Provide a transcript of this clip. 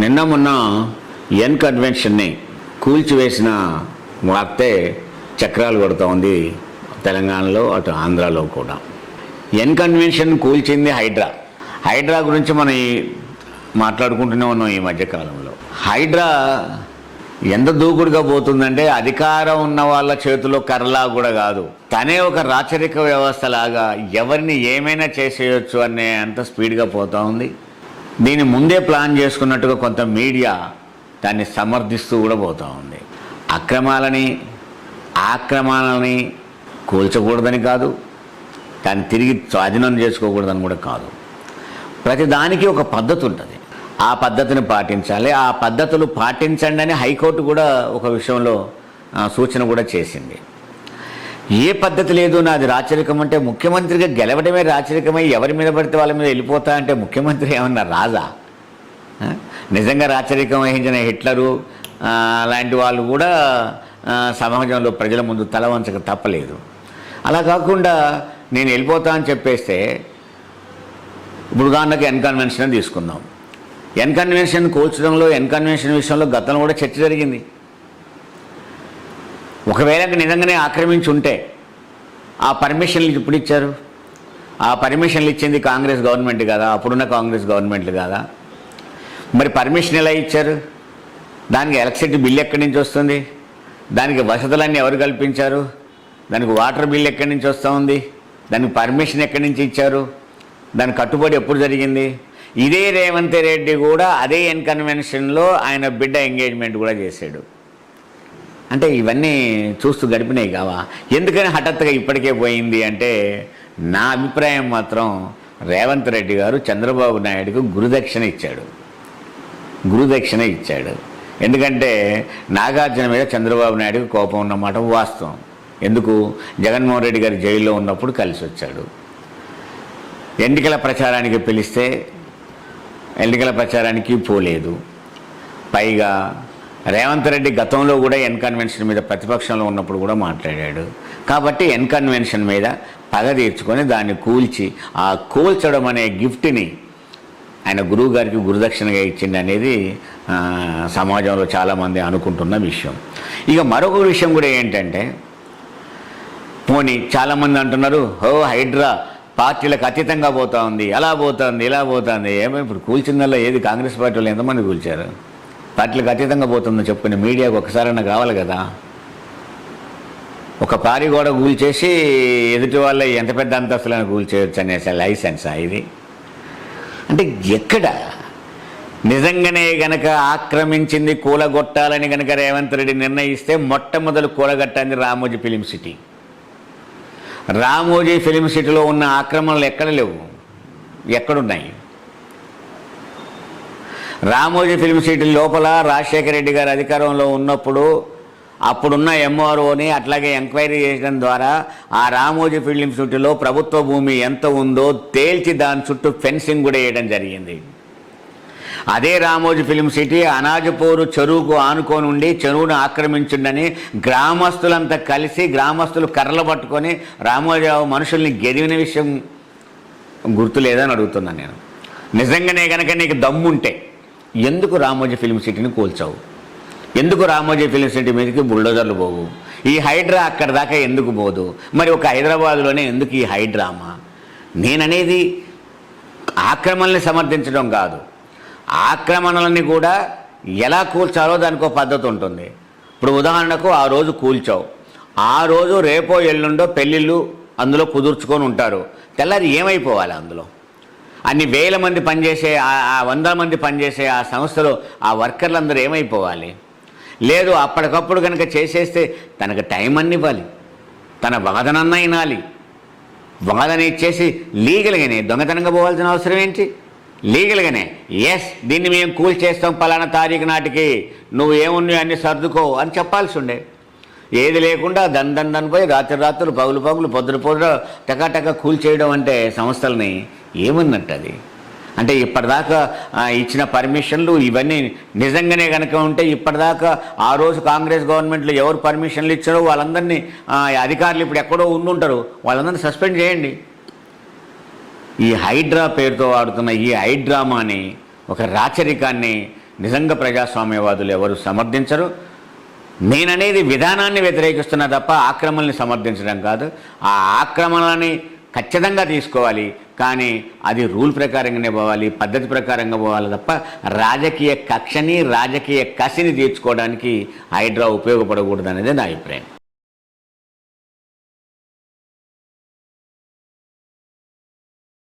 నిన్న మొన్న ఎన్ కన్వెన్షన్ని కూల్చివేసిన వార్తే చక్రాలు కొడుతూ ఉంది తెలంగాణలో అటు ఆంధ్రాలో కూడా. ఎన్ కన్వెన్షన్ కూల్చింది హైడ్రా. హైడ్రా గురించి మనం మాట్లాడుకుంటూనే ఉన్నాం ఈ మధ్యకాలంలో హైడ్రా ఎంత దూకుడుగా పోతుందంటే అధికారం ఉన్న వాళ్ళ చేతిలో కర్రలా కూడా కాదు. తనే ఒక రాచరిక వ్యవస్థ లాగా ఎవరిని ఏమైనా చేసేయచ్చు అనే అంత స్పీడ్గా పోతూ ఉంది. దీన్ని ముందే ప్లాన్ చేసుకున్నట్టుగా కొంత మీడియా దాన్ని సమర్థిస్తూ కూడా పోతూ ఉంది. అక్రమాలని ఆక్రమణలని కూల్చకూడదని కాదు దాన్ని తిరిగి స్వాధీనం చేసుకోకూడదని కూడా కాదు. ప్రతి దానికి ఒక పద్ధతి ఉంటుంది. ఆ పద్ధతిని పాటించాలి. ఆ పద్ధతులు పాటించండి అని హైకోర్టు కూడా ఒక విషయంలో సూచన కూడా చేసింది. ఏ పద్ధతి లేదు నాది రాచరికం అంటే ముఖ్యమంత్రిగా గెలవడమే రాచరికమై ఎవరి మీద పడితే వాళ్ళ మీద వెళ్ళిపోతా అంటే ముఖ్యమంత్రి ఏమన్నా రాజా? నిజంగా రాచరికం వహించిన హిట్లరు అలాంటి వాళ్ళు కూడా సమాజంలో ప్రజల ముందు తల వంచక తప్పలేదు. అలా కాకుండా నేను వెళ్ళిపోతా అని చెప్పేస్తే ఇప్పుడు ఉదాహరణకి ఎన్కన్వెన్షన్ తీసుకుందాం. ఎన్కన్వెన్షన్ కూల్చడంలో ఎన్కన్వెన్షన్ విషయంలో గతంలో కూడా చర్చ జరిగింది. ఒకవేళ నిజంగానే ఆక్రమించి ఉంటే ఆ పర్మిషన్లు ఇప్పుడు ఇచ్చారు? ఆ పర్మిషన్లు ఇచ్చింది కాంగ్రెస్ గవర్నమెంట్ కదా? అప్పుడున్న కాంగ్రెస్ గవర్నమెంట్లు కదా? మరి పర్మిషన్ ఎలా ఇచ్చారు? దానికి ఎలక్ట్రిసిటీ బిల్ ఎక్కడి నుంచి వస్తుంది? దానికి వసతులన్నీ ఎవరు కల్పించారు? దానికి వాటర్ బిల్ ఎక్కడి నుంచి వస్తూ ఉంది? దానికి పర్మిషన్ ఎక్కడి నుంచి ఇచ్చారు? దాని కట్టుబడి ఎప్పుడు జరిగింది? ఇదే రేవంత్ రెడ్డి కూడా అదే ఇన్కన్వెన్షన్లో ఆయన బిడ్డ ఎంగేజ్మెంట్ కూడా చేశాడు. అంటే ఇవన్నీ చూస్తూ గడిపినాయి కావా ఎందుకని హఠాత్తుగా ఇప్పటికే పోయింది అంటే నా అభిప్రాయం మాత్రం రేవంత్ రెడ్డి గారు చంద్రబాబు నాయుడుకు గురుదక్షిణ ఇచ్చాడు. గురుదక్షిణ ఇచ్చాడు. ఎందుకంటే నాగార్జున మీద చంద్రబాబు నాయుడుకు కోపం ఉన్నమాట వాస్తవం. ఎందుకు? జగన్మోహన్ రెడ్డి గారు జైల్లో ఉన్నప్పుడు కలిసి వచ్చాడు. ఎన్నికల ప్రచారానికి పిలిస్తే ఎన్నికల ప్రచారానికి పోలేదు. పైగా రేవంత్ రెడ్డి గతంలో కూడా ఎన్ కన్వెన్షన్ మీద ప్రతిపక్షంలో ఉన్నప్పుడు కూడా మాట్లాడాడు. కాబట్టి ఎన్ కన్వెన్షన్ మీద పగ తీర్చుకొని దాన్ని కూల్చి ఆ కూల్చడం అనే గిఫ్ట్ని ఆయన గురువు గారికి గురుదక్షిణగా ఇచ్చింది అనేది సమాజంలో చాలామంది అనుకుంటున్న విషయం. ఇక మరొక విషయం కూడా ఏంటంటే పోనీ చాలామంది అంటున్నారు హో హైడ్రా పార్టీలకు అతీతంగా పోతా ఉంది అలా పోతుంది ఇలా పోతుంది ఏమో ఇప్పుడు కూల్చిందల్లా ఏది కాంగ్రెస్ పార్టీ వాళ్ళు ఎంతమంది కూల్చారు? పార్టీలకు అతీతంగా పోతుందని చెప్పుకుని మీడియాకు ఒకసారైనా కావాలి కదా. ఒక పారి కూడా కూల్చేసి ఎదుటి వాళ్ళ ఎంత పెద్ద అంతస్తులను కూల్చేయచ్చు అనేసి లైసెన్సా ఇది. అంటే ఎక్కడ? నిజంగానే గనక ఆక్రమించింది కూలగొట్టాలని గనక రేవంత్ రెడ్డి నిర్ణయిస్తే మొట్టమొదలు కూలగట్టింది Ramoji Film City. Ramoji Film సిటీలో ఉన్న ఆక్రమణలు ఎక్కడ లేవు? ఎక్కడున్నాయి? రామోజీ ఫిలిం సిటీ లోపల రాజశేఖర రెడ్డి గారు అధికారంలో ఉన్నప్పుడు అప్పుడున్న ఎంఆర్ఓని అట్లాగే ఎంక్వైరీ చేయడం ద్వారా ఆ రామోజీ ఫిలిం సిటీలో ప్రభుత్వ భూమి ఎంత ఉందో తేల్చి దాని చుట్టూ ఫెన్సింగ్ కూడా వేయడం జరిగింది. అదే రామోజీ ఫిలిం సిటీ అనాజపూరు చెరువుకు ఆనుకొని ఉండి చెరువును ఆక్రమించిండని గ్రామస్తులంతా కలిసి గ్రామస్తులు కర్రలు పట్టుకొని రామోజీరావు మనుషుల్ని గెదివిన విషయం గుర్తు లేదని అడుగుతున్నాను నేను. నిజంగానే కనుక నీకు దమ్ముంటే ఎందుకు రామోజీ ఫిలిం సిటీని కూల్చావు? ఎందుకు రామోజీ ఫిలిం సిటీ మీదకి బుల్డోజర్లు పోవు? ఈ హైడ్రా అక్కడ దాకా ఎందుకు పోదు? మరి ఒక హైదరాబాద్లోనే ఎందుకు ఈ హైడ్రామా? నేననేది ఆక్రమణల్ని సమర్థించడం కాదు. ఆక్రమణలని కూడా ఎలా కూల్చాలో దానికి ఒక పద్ధతి ఉంటుంది. ఇప్పుడు ఉదాహరణకు ఆ రోజు కూల్చావు. ఆ రోజు రేపో ఎల్లుండో పెళ్ళిళ్ళు అందులో కుదుర్చుకొని ఉంటారు. తెల్లారి ఏమైపోవాలి అందులో? అన్ని వేల మంది పనిచేసే ఆ- వందల మంది పనిచేసే ఆ సంస్థలో ఆ వర్కర్లందరూ ఏమైపోవాలి? లేదు అప్పటికప్పుడు కనుక చేసేస్తే తనకు టైం అన్ని ఇవ్వాలి. తన వాదనన్నా వినాలి. వాదన ఇచ్చేసి లీగల్గానే దొంగతనంగా పోవాల్సిన అవసరం ఏంటి? లీగల్గానే. ఎస్ దీన్ని మేము కూల్ చేస్తాం పలానా తారీఖు నాటికి. నువ్వు ఏమున్నాయి అన్ని సర్దుకో అని చెప్పాల్సి ఉండే. ఏది లేకుండా దన్ దన్ దన్ పోయి రాత్రి రాత్రులు పగులు పగులు పొద్దున పొద్దున టకాటక కూల్ చేయడం అంటే సంస్థల్ని ఏమన్నట్టు అది అంటే ఇప్పటిదాకా ఇచ్చిన పర్మిషన్లు ఇవన్నీ నిజంగానే కనుక ఉంటే ఇప్పటిదాకా ఆ రోజు కాంగ్రెస్ గవర్నమెంట్లో ఎవరు పర్మిషన్లు ఇచ్చారో వాళ్ళందరినీ అధికారులు ఇప్పుడు ఎక్కడో ఉండుంటారు. వాళ్ళందరినీ సస్పెండ్ చేయండి. ఈ హైడ్రా పేరుతో వాడుతున్న ఈ హైడ్రామాని ఒక రాచరికాన్ని నిజంగా ప్రజాస్వామ్యవాదులు ఎవరు సమర్థించరు? నేననేది విధానాన్ని వ్యతిరేకిస్తున్నా తప్ప ఆక్రమణని సమర్థించడం కాదు. ఆ ఆక్రమణని ఖచ్చితంగా తీసుకోవాలి. కానీ అది రూల్ ప్రకారంగానే పోవాలి పద్ధతి ప్రకారంగా పోవాలి తప్ప రాజకీయ కక్షని రాజకీయ కసిని తీర్చుకోవడానికి హైడ్రా ఉపయోగపడకూడదు అనేది నా అభిప్రాయం.